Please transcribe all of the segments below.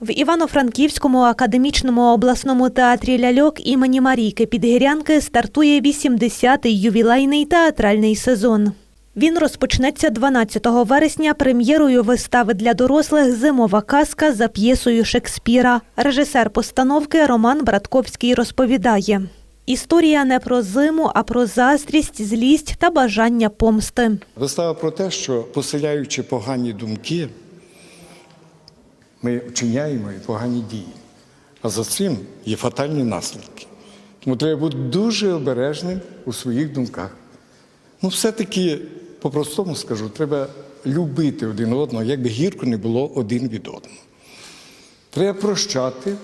В Івано-Франківському академічному обласному театрі ляльок імені Марійки Підгірянки стартує 80-й ювілейний театральний сезон. Він розпочнеться 12 вересня прем'єрою вистави для дорослих Зимова казка за п'єсою Шекспіра. Режисер постановки Роман Братковський розповідає. Історія не про зиму, а про заздрість, злість та бажання помсти. Вистава про те, що поселяючи погані думки, ми вчиняємо і погані дії. А за цим є фатальні наслідки. Тому треба бути дуже обережним у своїх думках. Ну, все-таки, по-простому скажу, треба любити один одного, як би гірко не було один від одного. Треба прощати,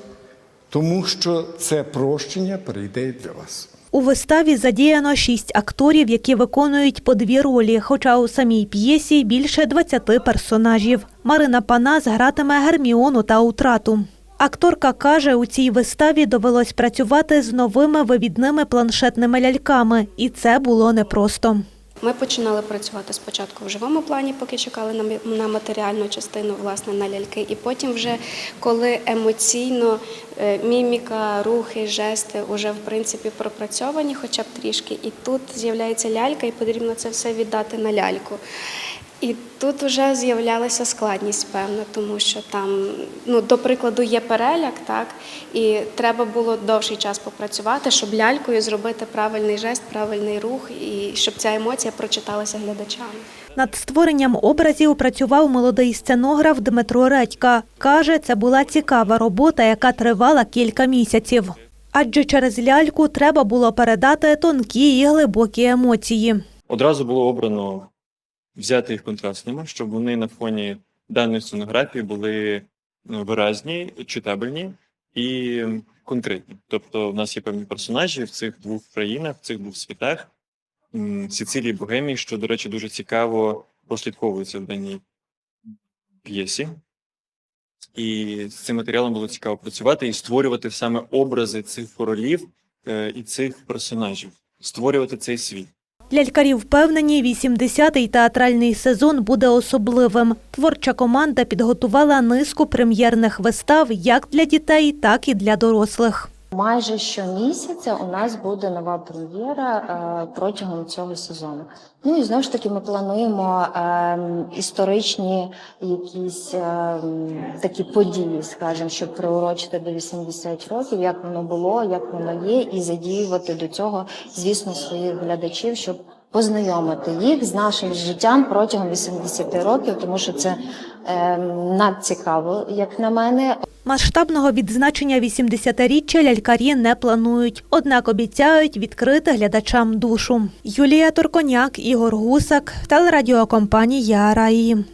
тому що це прощення перейде для вас. У виставі задіяно шість акторів, які виконують по дві ролі, хоча у самій п'єсі більше 20 персонажів. Марина Панас гратиме Герміону та Утрату. Акторка каже, у цій виставі довелось працювати з новими вивідними планшетними ляльками, і це було непросто. Ми починали працювати спочатку в живому плані, поки чекали на матеріальну частину, власне, на ляльки. І потім, вже коли емоційно е, міміка, рухи, жести вже в принципі пропрацьовані, хоча б трішки. І тут з'являється лялька, і потрібно це все віддати на ляльку. І тут вже з'являлася складність певна, тому що там, ну, до прикладу, є переляк, так, і треба було довший час попрацювати, щоб лялькою зробити правильний жест, правильний рух, і щоб ця емоція прочиталася глядачам. Над створенням образів працював молодий сценограф Дмитро Редька. Каже, це була цікава робота, яка тривала кілька місяців. Адже через ляльку треба було передати тонкі і глибокі емоції. Одразу було обрано взяти їх контрастними, щоб вони на фоні даної сценографії були ну, виразні, читабельні і конкретні. Тобто, в нас є певні персонажі в цих двох країнах, в цих двох світах, Сицилії, Богемії, що, до речі, дуже цікаво прослідковується в даній п'єсі. І з цим матеріалом було цікаво працювати і створювати саме образи цих королів е, і цих персонажів, створювати цей світ. Лялькарі впевнені, 80-й театральний сезон буде особливим. Творча команда підготувала низку прем'єрних вистав як для дітей, так і для дорослих. Майже щомісяця у нас буде нова прем'єра е, протягом цього сезону. Ну і знову ж таки ми плануємо е, історичні якісь е, такі події, скажімо, щоб приурочити до 80 років, як воно було, як воно є, і задіювати до цього, звісно, своїх глядачів, щоб познайомити їх з нашим життям протягом 80 років, тому що це е, надцікаво, як на мене. Масштабного відзначення 80-річчя лялькарі не планують, однак обіцяють відкрити глядачам душу. Юлія Турконяк, Ігор Гусак, телерадіокомпанія Раї.